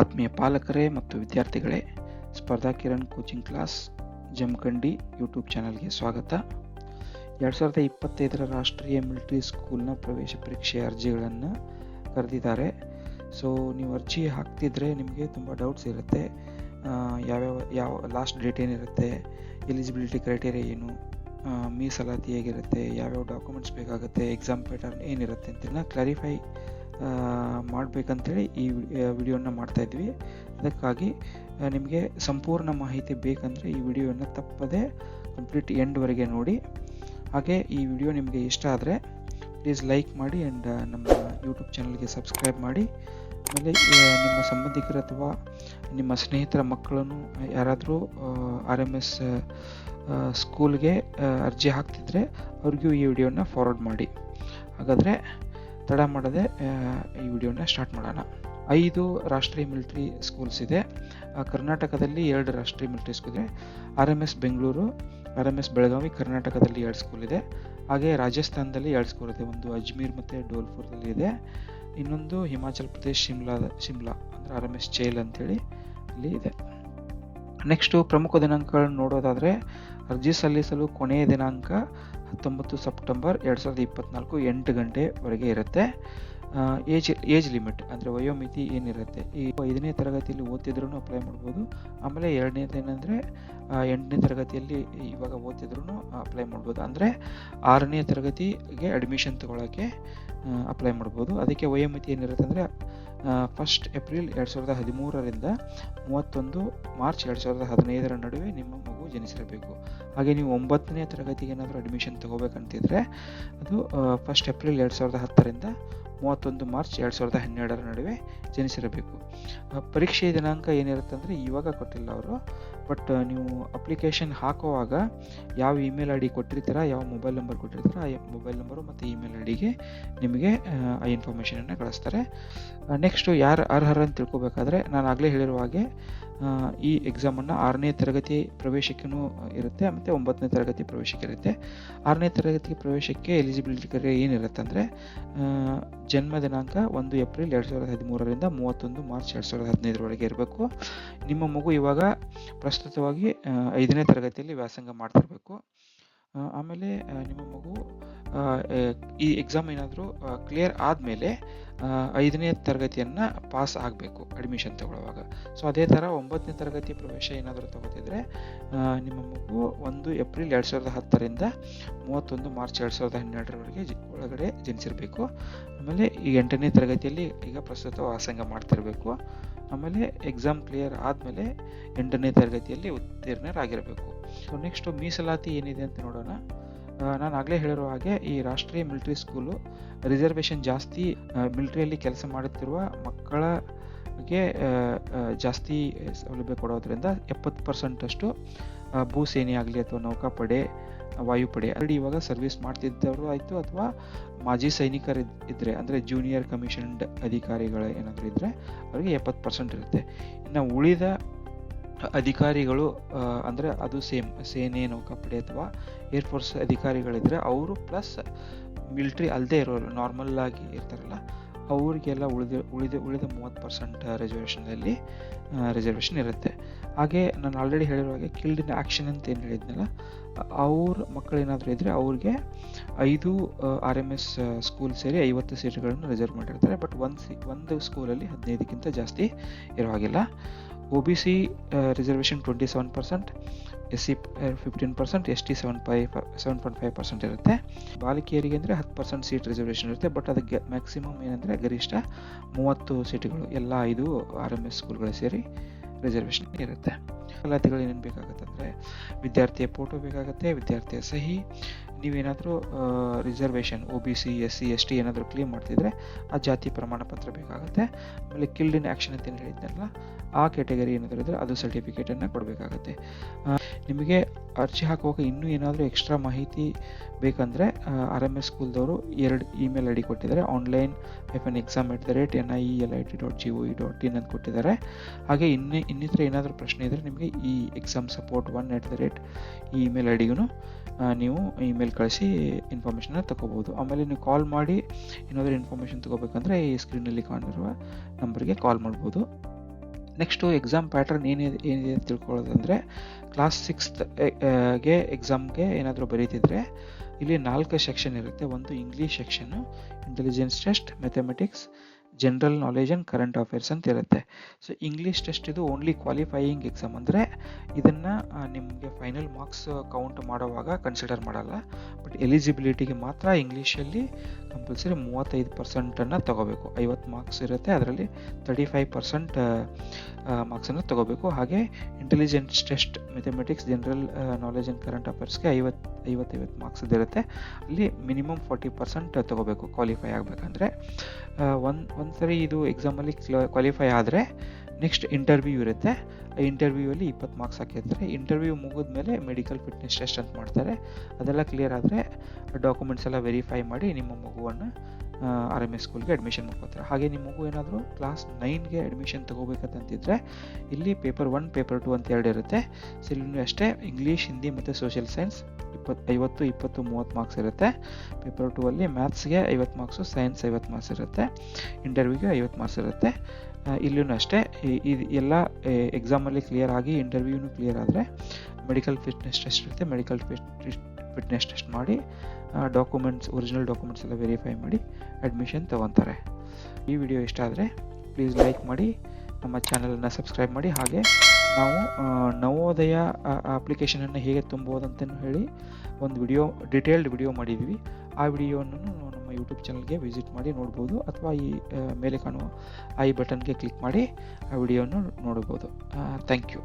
ಆತ್ಮೀಯ ಪಾಲಕರೇ ಮತ್ತು ವಿದ್ಯಾರ್ಥಿಗಳೇ, Spardha Kiran coaching class, Jamakhandi YouTube ಚಾನಲ್ಗೆ ಸ್ವಾಗತ. ಎರಡು ಸಾವಿರದ ಇಪ್ಪತ್ತೈದರ ರಾಷ್ಟ್ರೀಯ ಮಿಲಿಟರಿ ಸ್ಕೂಲ್ನ ಪ್ರವೇಶ ಪರೀಕ್ಷೆ ಅರ್ಜಿಗಳನ್ನು ಕರೆದಿದ್ದಾರೆ. ಸೊ ನೀವು ಅರ್ಜಿ ಹಾಕ್ತಿದ್ರೆ ನಿಮಗೆ ತುಂಬ ಡೌಟ್ಸ್ ಇರುತ್ತೆ. ಯಾವ್ಯಾವ, ಯಾವ ಲಾಸ್ಟ್ ಡೇಟ್ ಏನಿರುತ್ತೆ ಎಲಿಜಿಬಿಲಿಟಿ ಕ್ರೈಟೇರಿಯಾ ಏನು ಮೀಸಲಾತಿ ಹೇಗಿರುತ್ತೆ, ಯಾವ್ಯಾವ ಡಾಕ್ಯುಮೆಂಟ್ಸ್ ಬೇಕಾಗುತ್ತೆ ಎಕ್ಸಾಮ್ ಪ್ಯಾಟರ್ನ್ ಏನಿರುತ್ತೆ ಅಂತೆಲ್ಲ ಕ್ಲಾರಿಫೈ ಮಾಡಬೇಕಂತೇಳಿ ಈ ವಿಡಿಯೋನ ಮಾಡ್ತಾ ಇದ್ವಿ. ಅದಕ್ಕಾಗಿ ನಿಮಗೆ ಸಂಪೂರ್ಣ ಮಾಹಿತಿ ಬೇಕಂದರೆ ಈ ವಿಡಿಯೋನ ತಪ್ಪದೆ ಕಂಪ್ಲೀಟ್ ಎಂಡ್ವರೆಗೆ ನೋಡಿ. ಹಾಗೆ ಈ ವಿಡಿಯೋ ನಿಮಗೆ ಇಷ್ಟ ಆದರೆ ಪ್ಲೀಸ್ ಲೈಕ್ ಮಾಡಿ ಆ್ಯಂಡ್ ನಮ್ಮ ಯೂಟ್ಯೂಬ್ ಚಾನಲ್ಗೆ ಸಬ್ಸ್ಕ್ರೈಬ್ ಮಾಡಿ. ಆಮೇಲೆ ನಿಮ್ಮ ಸಂಬಂಧಿಕರು ಅಥವಾ ನಿಮ್ಮ ಸ್ನೇಹಿತರ ಮಕ್ಕಳನ್ನು ಯಾರಾದರೂ ಆರ್ ಎಂ ಎಸ್ ಸ್ಕೂಲ್ಗೆ ಅರ್ಜಿ ಹಾಕ್ತಿದ್ರೆ ಅವ್ರಿಗೂ ಈ ವಿಡಿಯೋನ ಫಾರ್ವರ್ಡ್ ಮಾಡಿ. ಹಾಗಾದರೆ ತಡ ಮಾಡದೆ ಈ ವಿಡಿಯೋನ ಸ್ಟಾರ್ಟ್ ಮಾಡೋಣ. ಐದು ರಾಷ್ಟ್ರೀಯ ಮಿಲಿಟರಿ ಸ್ಕೂಲ್ಸ್ ಇದೆ. ಕರ್ನಾಟಕದಲ್ಲಿ ಎರಡು ರಾಷ್ಟ್ರೀಯ ಮಿಲಿಟರಿ ಸ್ಕೂಲ್ ಇದೆ. R M S Bengaluru, R M S Belagavi, ಕರ್ನಾಟಕದಲ್ಲಿ ಎರಡು ಸ್ಕೂಲ್ ಇದೆ. ಹಾಗೆ ರಾಜಸ್ಥಾನದಲ್ಲಿ ಎರಡು ಸ್ಕೂಲ್ ಇದೆ. ಒಂದು ಅಜ್ಮೀರ್ ಮತ್ತು ಡೋಲ್ಪುರದಲ್ಲಿ ಇದೆ. ಇನ್ನೊಂದು ಹಿಮಾಚಲ್ ಪ್ರದೇಶ್ ಶಿಮ್ಲಾ ಶಿಮ್ಲಾ ಅಂದರೆ ಆರ್ ಎಂ ಎಸ್ ಚೇಲ್ ಅಂತೇಳಿ ಇಲ್ಲಿ ಇದೆ. ನೆಕ್ಸ್ಟು ಪ್ರಮುಖ ದಿನಾಂಕಗಳನ್ನು ನೋಡೋದಾದರೆ ಅರ್ಜಿ ಸಲ್ಲಿಸಲು ಕೊನೆಯ ದಿನಾಂಕ ಹತ್ತೊಂಬತ್ತು ಸೆಪ್ಟೆಂಬರ್ ಎರಡು ಸಾವಿರದ ಇಪ್ಪತ್ತ್ನಾಲ್ಕು ಎಂಟು ಗಂಟೆವರೆಗೆ ಇರುತ್ತೆ. ಏಜ್ ಏಜ್ ಲಿಮಿಟ್ ಅಂದರೆ ವಯೋಮಿತಿ ಏನಿರುತ್ತೆ? ಈ ಐದನೇ ತರಗತಿಯಲ್ಲಿ ಓದ್ತಿದ್ರೂ ಅಪ್ಲೈ ಮಾಡ್ಬೋದು. ಆಮೇಲೆ ಎರಡನೇದು ಏನಂದರೆ ಎಂಟನೇ ತರಗತಿಯಲ್ಲಿ ಇವಾಗ ಓದ್ತಿದ್ರೂ ಅಪ್ಲೈ ಮಾಡ್ಬೋದು. ಅಂದರೆ ಆರನೇ ತರಗತಿಗೆ ಅಡ್ಮಿಷನ್ ತಗೊಳ್ಳೋಕ್ಕೆ ಅಪ್ಲೈ ಮಾಡ್ಬೋದು. ಅದಕ್ಕೆ ವಯೋಮಿತಿ ಏನಿರುತ್ತೆ ಅಂದರೆ ಫಸ್ಟ್ ಏಪ್ರಿಲ್ ಎರಡು ಸಾವಿರದ ಹದಿಮೂರರಿಂದ ಮೂವತ್ತೊಂದು ಮಾರ್ಚ್ ಎರಡು ಸಾವಿರದ ಹದಿನೈದರ ನಡುವೆ ನಿಮ್ಮ ಮಗು ಜನಿಸಿರಬೇಕು. ಹಾಗೆ ನೀವು ಒಂಬತ್ತನೇ ತರಗತಿಗೆ ಏನಾದರೂ ಅಡ್ಮಿಷನ್ ತೊಗೋಬೇಕಂತಿದ್ರೆ ಅದು ಫಸ್ಟ್ ಏಪ್ರಿಲ್ ಎರಡು ಸಾವಿರದ ಹತ್ತರಿಂದ ಮೂವತ್ತೊಂದು ಮಾರ್ಚ್ ಎರಡು ಸಾವಿರದ ಹನ್ನೆರಡರ ನಡುವೆ ಜನಿಸಿರಬೇಕು. ಪರೀಕ್ಷೆ ದಿನಾಂಕ ಏನಿರುತ್ತೆ ಅಂದರೆ ಇವಾಗ ಕೊಟ್ಟಿಲ್ಲ ಅವರು. ಬಟ್ ನೀವು ಅಪ್ಲಿಕೇಶನ್ ಹಾಕುವಾಗ ಯಾವ ಇಮೇಲ್ ಐ ಡಿ ಕೊಟ್ಟಿರ್ತೀರ ಯಾವ ಮೊಬೈಲ್ ನಂಬರ್ ಕೊಟ್ಟಿರ್ತೀರಾ ಆ ಮೊಬೈಲ್ ನಂಬರು ಮತ್ತು ಇಮೇಲ್ ಐ ಡಿಗೆ ನಿಮಗೆ ಆ, ಇನ್ಫಾರ್ಮೇಷನನ್ನು ಕಳಿಸ್ತಾರೆ. ನೆಕ್ಸ್ಟು ಯಾರು ಅರ್ಹರು ಅಂತ ತಿಳ್ಕೊಬೇಕಾದ್ರೆ ನಾನು ಆಗಲೇ ಹೇಳಿರುವ ಹಾಗೆ ಈ ಎಕ್ಸಾಮನ್ನು ಆರನೇ ತರಗತಿ ಪ್ರವೇಶಕ್ಕೂ ಇರುತ್ತೆ, ಮತ್ತು ಒಂಬತ್ತನೇ ತರಗತಿ ಪ್ರವೇಶಕ್ಕೆ ಇರುತ್ತೆ. ಆರನೇ ತರಗತಿ ಪ್ರವೇಶಕ್ಕೆ ಎಲಿಜಿಬಿಲಿಟಿ ಕರೆ ಏನಿರುತ್ತೆ ಅಂದರೆ ಜನ್ಮ ದಿನಾಂಕ ಒಂದು ಏಪ್ರಿಲ್ ಎರಡು ಸಾವಿರದ ಹದಿಮೂರರಿಂದ ಮೂವತ್ತೊಂದು ಮಾರ್ಚ್ ಎರಡು ಸಾವಿರದ ಹದಿನೈದರವರೆಗೆ ಇರಬೇಕು. ನಿಮ್ಮ ಮಗು ಇವಾಗ ಪ್ರಸ್ತುತವಾಗಿ ಐದನೇ ತರಗತಿಯಲ್ಲಿ ವ್ಯಾಸಂಗ ಮಾಡ್ತಿರಬೇಕು. ಆಮೇಲೆ ನಿಮ್ಮ ಮಗು ಈ ಎಕ್ಸಾಮ್ ಏನಾದರೂ ಕ್ಲಿಯರ್ ಆದಮೇಲೆ ಐದನೇ ತರಗತಿಯನ್ನು ಪಾಸ್ ಆಗಬೇಕು ಅಡ್ಮಿಷನ್ ತಗೊಳ್ಳುವಾಗ. ಸೊ ಅದೇ ಥರ ಒಂಬತ್ತನೇ ತರಗತಿ ಪ್ರವೇಶ ಏನಾದರೂ ತಗೋತಿದ್ರೆ ನಿಮ್ಮ ಮಗು ಒಂದು ಏಪ್ರಿಲ್ ಎರಡು ಸಾವಿರದ ಹತ್ತರಿಂದ ಮೂವತ್ತೊಂದು ಮಾರ್ಚ್ ಎರಡು ಸಾವಿರದ ಹನ್ನೆರಡರವರೆಗೆ ಒಳಗಡೆ ಜನಿಸಿರಬೇಕು. ಆಮೇಲೆ ಈ ಎಂಟನೇ ತರಗತಿಯಲ್ಲಿ ಈಗ ಪ್ರಸ್ತುತ ವಾಸಂಗ ಮಾಡ್ತಿರಬೇಕು. ಆಮೇಲೆ ಎಕ್ಸಾಮ್ ಕ್ಲಿಯರ್ ಆದಮೇಲೆ ಎಂಟನೇ ತರಗತಿಯಲ್ಲಿ ಉತ್ತೀರ್ಣರಾಗಿರಬೇಕು. ಸೊ ನೆಕ್ಸ್ಟು ಮೀಸಲಾತಿ ಏನಿದೆ ಅಂತ ನೋಡೋಣ. ನಾನು ಆಗಲೇ ಹೇಳಿರೋ ಹಾಗೆ ಈ ರಾಷ್ಟ್ರೀಯ ಮಿಲಿಟರಿ ಸ್ಕೂಲು ರಿಸರ್ವೇಷನ್ ಜಾಸ್ತಿ ಮಿಲಿಟರಿಯಲ್ಲಿ ಕೆಲಸ ಮಾಡುತ್ತಿರುವ ಮಕ್ಕಳಿಗೆ ಜಾಸ್ತಿ ಸೌಲಭ್ಯ ಕೊಡೋದ್ರಿಂದ ಎಪ್ಪತ್ತು ಪರ್ಸೆಂಟಷ್ಟು ಭೂಸೇನೆ ಆಗಲಿ ಅಥವಾ ನೌಕಾಪಡೆ ವಾಯುಪಡೆ. ಅಲ್ಲಿ ಇವಾಗ ಸರ್ವಿಸ್ ಮಾಡ್ತಿದ್ದವರು ಆಯಿತು ಅಥವಾ ಮಾಜಿ ಸೈನಿಕರು ಇದ್ದರೆ ಅಂದರೆ ಜೂನಿಯರ್ ಕಮಿಷನ್ಡ್ ಅಧಿಕಾರಿಗಳು ಏನಾದರೂ ಇದ್ದರೆ ಅವರಿಗೆ ಎಪ್ಪತ್ತು ಪರ್ಸೆಂಟ್ ಇರುತ್ತೆ. ಇನ್ನು ಉಳಿದ ಅಧಿಕಾರಿಗಳು ಅಂದರೆ ಅದು ಸೇಮ್, ಸೇನೆ ನೌಕಾಪಡೆ ಅಥವಾ ಏರ್ಫೋರ್ಸ್ ಅಧಿಕಾರಿಗಳಿದ್ದರೆ ಅವರು ಪ್ಲಸ್ ಮಿಲ್ಟ್ರಿ ಅಲ್ಲದೆ ಇರೋರು ನಾರ್ಮಲ್ ಆಗಿ ಇರ್ತಾರಲ್ಲ. ಅವ್ರಿಗೆಲ್ಲ ಉಳಿದ ಉಳಿದ ಉಳಿದ ಮೂವತ್ತು ಪರ್ಸೆಂಟ್ ರಿಸರ್ವೇಷನಲ್ಲಿ ರಿಸರ್ವೇಷನ್ ಇರುತ್ತೆ. ಹಾಗೆ ನಾನು ಆಲ್ರೆಡಿ ಹೇಳಿರೋ ಹಾಗೆ ಕಿಲ್ಡ್ ಇನ್ ಆ್ಯಕ್ಷನ್ ಅಂತ ಏನು ಹೇಳಿದ್ನಲ್ಲ, ಅವ್ರ ಮಕ್ಕಳೇನಾದರೂ ಇದ್ದರೆ ಅವ್ರಿಗೆ ಐದು ಆರ್ ಎಂ ಎಸ್ ಸ್ಕೂಲ್ ಸೇರಿ ಐವತ್ತು ಸೀಟ್ಗಳನ್ನು ರಿಸರ್ವ್ ಮಾಡಿರ್ತಾರೆ. ಬಟ್ ಒಂದು ಸಿ ಒಂದು ಸ್ಕೂಲಲ್ಲಿ ಹದಿನೈದಕ್ಕಿಂತ ಜಾಸ್ತಿ ಇರೋ ಹಾಗಿಲ್ಲ. C reservation twenty seven percent S C fifteen percent S T seven five seven point five percent ಇರುತ್ತೆ. ಬಾಲಕಿಯರಿಗೆ ಅಂದರೆ ಹತ್ತು ಪರ್ಸೆಂಟ್ ಸೀಟ್ ರಿಸರ್ವೇಷನ್ ಇರುತ್ತೆ ಬಟ್ ಅದಕ್ಕೆ ಮ್ಯಾಕ್ಸಿಮಮ್ ಏನಂದರೆ ಗರಿಷ್ಠ ಮೂವತ್ತು ಸೀಟುಗಳು ಎಲ್ಲ ಐದು ಆರ್ ಎಂ ಎಸ್ ಸ್ಕೂಲ್ಗಳು ಸೇರಿ ರಿಸರ್ವೇಷನ್ ಇರುತ್ತೆ. ದಾಖಲಾತಿಗಳು ಏನೇನು ಬೇಕಾಗುತ್ತೆ ಅಂದರೆ ವಿದ್ಯಾರ್ಥಿಯ ಫೋಟೋ ಬೇಕಾಗುತ್ತೆ, ವಿದ್ಯಾರ್ಥಿಯ ಸಹಿ, ನೀವೇನಾದರೂ reservation O B C S C S T ಏನಾದರೂ ಕ್ಲೇಮ್ ಮಾಡ್ತಿದ್ರೆ ಆ ಜಾತಿ ಪ್ರಮಾಣ ಪತ್ರ ಬೇಕಾಗುತ್ತೆ. ಆಮೇಲೆ ಕಿಲ್ಡ್ ಇನ್ ಆ್ಯಕ್ಷನ್ ಅಂತ ಏನು ಹೇಳಿದ್ನಲ್ಲ, ಆ ಕ್ಯಾಟಗರಿ ಏನಾದರೂ ಇದ್ದರೆ ಅದು ಸರ್ಟಿಫಿಕೇಟನ್ನು ಕೊಡಬೇಕಾಗತ್ತೆ. ನಿಮಗೆ ಅರ್ಜಿ ಹಾಕುವಾಗ ಇನ್ನೂ ಏನಾದರೂ ಎಕ್ಸ್ಟ್ರಾ ಮಾಹಿತಿ ಬೇಕಂದರೆ ಆರ್ ಎಂ ಎಸ್ ಸ್ಕೂಲ್ದವರು ಎರಡು ಇಮೇಲ್ ಐ ಡಿ ಕೊಟ್ಟಿದ್ದಾರೆ. Online N exam at the rate N I E L I T dot G O V dot in ಅಂತ ಕೊಟ್ಟಿದ್ದಾರೆ. ಹಾಗೆ ಇನ್ನೇ, ಇನ್ನಿತರ ಏನಾದರೂ ಪ್ರಶ್ನೆ ಇದ್ದರೆ ನಿಮಗೆ ಈ exam support one at the rate ಈ ಇಮೇಲ್ ಐ ಡಿಗೂ ನೀವು ಇಮೇಲ್ ಕಳಿಸಿ ಇನ್ಫಾರ್ಮೇಷನ್ನ ತಗೋಬೋದು. ಆಮೇಲೆ ನೀವು ಕಾಲ್ ಮಾಡಿ ಏನಾದರೂ ಇನ್ಫಾರ್ಮೇಷನ್ ತೊಗೋಬೇಕಂದ್ರೆ ಈ ಸ್ಕ್ರೀನಲ್ಲಿ ಕಾಣಿರುವ ನಂಬರ್ಗೆ ಕಾಲ್ ಮಾಡ್ಬೋದು. ನೆಕ್ಸ್ಟು ಎಕ್ಸಾಮ್ ಪ್ಯಾಟರ್ನ್ ಏನಿದೆ ಏನಿದೆ ಅಂತ ತಿಳ್ಕೊಳ್ಳೋದಂದರೆ ಕ್ಲಾಸ್ ಸಿಕ್ಸ್ತ್ಗೆ ಎಕ್ಸಾಮ್ಗೆ ಏನಾದರೂ ಬರೀತಿದ್ರೆ, ಇಲ್ಲಿ ನಾಲ್ಕು ಸೆಕ್ಷನ್ ಇರುತ್ತೆ. ಒಂದು English section intelligence test mathematics general knowledge and current affairs ಅಂತ ಇರುತ್ತೆ. ಸೊ ಇಂಗ್ಲೀಷ್ ಟೆಸ್ಟ್ ಇದು ಓನ್ಲಿ ಕ್ವಾಲಿಫೈಯಿಂಗ್ ಎಕ್ಸಾಮ್ ಅಂದರೆ ಇದನ್ನು ನಿಮಗೆ ಫೈನಲ್ ಮಾರ್ಕ್ಸ್ ಕೌಂಟ್ ಮಾಡುವಾಗ ಕನ್ಸಿಡರ್ ಮಾಡಲ್ಲ. ಬಟ್ ಎಲಿಜಿಬಿಲಿಟಿಗೆ ಮಾತ್ರ ಇಂಗ್ಲೀಷಲ್ಲಿ ಕಂಪಲ್ಸರಿ ಮೂವತ್ತೈದು ಪರ್ಸೆಂಟನ್ನು ತೊಗೋಬೇಕು. ಐವತ್ತು ಮಾರ್ಕ್ಸ್ ಇರುತ್ತೆ, ಅದರಲ್ಲಿ ತರ್ಟಿ ಫೈವ್ ಪರ್ಸೆಂಟ್ ಮಾರ್ಕ್ಸನ್ನು ತೊಗೋಬೇಕು. ಹಾಗೆ intelligence test mathematics general knowledge and current ಅಫೇರ್ಸ್ಗೆ ಐವತ್ತು, ಐವತ್ತೈವತ್ತು ಮಾರ್ಕ್ಸ್ ಇರುತ್ತೆ. ಅಲ್ಲಿ ಮಿನಿಮಮ್ ಫಾರ್ಟಿ ಪರ್ಸೆಂಟ್ ತೊಗೋಬೇಕು ಕ್ವಾಲಿಫೈ ಆಗಬೇಕಂದ್ರೆ. ಒಂದು ಒಂದು ಸರಿ ಇದು ಎಕ್ಸಾಮಲ್ಲಿ ಕ್ವಾಲಿಫೈ ಆದರೆ ನೆಕ್ಸ್ಟ್ ಇಂಟರ್ವ್ಯೂ ಇರುತ್ತೆ. ಆ ಇಂಟರ್ವ್ಯೂವಲ್ಲಿ ಇಪ್ಪತ್ತು ಮಾರ್ಕ್ಸ್ ಹಾಕಿರ್ತಾರೆ. ಇಂಟರ್ವ್ಯೂ ಮುಗಿದ್ಮೇಲೆ ಮೆಡಿಕಲ್ ಫಿಟ್ನೆಸ್ ಟೆಸ್ಟ್ ಅಂತ ಮಾಡ್ತಾರೆ. ಅದೆಲ್ಲ ಕ್ಲಿಯರ್ ಆದರೆ ಡಾಕ್ಯುಮೆಂಟ್ಸ್ ಎಲ್ಲ ವೆರಿಫೈ ಮಾಡಿ ನಿಮ್ಮ ಮಗುವನ್ನು ಆರ್ ಎಂ ಎಸ್ ಸ್ಕೂಲ್ಗೆ ಅಡ್ಮಿಷನ್ ಮಾಡ್ಕೋತಾರೆ ಹಾಗೆ ನಿಮ್ಮ ಮಗು ಏನಾದರೂ ಕ್ಲಾಸ್ ನೈನ್ಗೆ ಅಡ್ಮಿಷನ್ ತೊಗೋಬೇಕಂತಿದ್ರೆ ಇಲ್ಲಿ ಪೇಪರ್ ಒನ್ ಪೇಪರ್ ಟು ಅಂತ ಎರಡು ಇರುತ್ತೆ. ಸೊ ಅಷ್ಟೇ ಇಂಗ್ಲೀಷ್ ಹಿಂದಿ ಮತ್ತು ಸೋಷಿಯಲ್ ಸೈನ್ಸ್ ಇಪ್ಪತ್ತು, ಐವತ್ತು, ಇಪ್ಪತ್ತು, ಮೂವತ್ತು ಮಾರ್ಕ್ಸ್ ಇರುತ್ತೆ. ಪೇಪರ್ ಟು ಅಲ್ಲಿ ಮ್ಯಾಥ್ಸ್ಗೆ ಐವತ್ತು ಮಾರ್ಕ್ಸು ಸೈನ್ಸ್ ಐವತ್ತು ಮಾರ್ಕ್ಸ್ ಇರುತ್ತೆ. ಇಂಟರ್ವ್ಯೂಗೆ ಐವತ್ತು ಮಾರ್ಕ್ಸ್ ಇರುತ್ತೆ. ಇಲ್ಲೂ ಅಷ್ಟೇ ಇದು ಎಲ್ಲ ಎಕ್ಸಾಮಲ್ಲಿ ಕ್ಲಿಯರ್ ಆಗಿ ಇಂಟರ್ವ್ಯೂನು ಕ್ಲಿಯರ್ ಆದರೆ ಮೆಡಿಕಲ್ ಫಿಟ್ನೆಸ್ ಟೆಸ್ಟ್ ಇರುತ್ತೆ. ಮೆಡಿಕಲ್ ಫಿಟ್ನೆಸ್ ಟೆಸ್ಟ್ ಮಾಡಿ ಡಾಕ್ಯುಮೆಂಟ್ಸ್ ಒರಿಜಿನಲ್ ಡಾಕ್ಯುಮೆಂಟ್ಸ್ ಎಲ್ಲ ವೆರಿಫೈ ಮಾಡಿ ಅಡ್ಮಿಷನ್ ತೊಗೊತಾರೆ. ಈ ವಿಡಿಯೋ ಇಷ್ಟ ಆದರೆ ಪ್ಲೀಸ್ ಲೈಕ್ ಮಾಡಿ, ನಮ್ಮ ಚಾನಲನ್ನು ಸಬ್ಸ್ಕ್ರೈಬ್ ಮಾಡಿ, ಹಾಗೆ ನಾವು ನವೋದಯ ಅಪ್ಲಿಕೇಶನನ್ನು ಹೇಗೆ ತುಂಬೋದಂತಲೂ ಹೇಳಿ ಒಂದು ವಿಡಿಯೋ ಡಿಟೇಲ್ಡ್ ವಿಡಿಯೋ ಮಾಡಿದ್ವಿ ಆ ವಿಡಿಯೋವನ್ನು ನಮ್ಮ ಯೂಟ್ಯೂಬ್ ಚಾನಲ್ಗೆ ವಿಸಿಟ್ ಮಾಡಿ ನೋಡ್ಬೋದು ಅಥವಾ ಈ ಮೇಲೆ ಕಾಣುವ ಐ ಬಟನ್ಗೆ ಕ್ಲಿಕ್ ಮಾಡಿ ಆ ವಿಡಿಯೋನ ನೋಡ್ಬೋದು. Thank you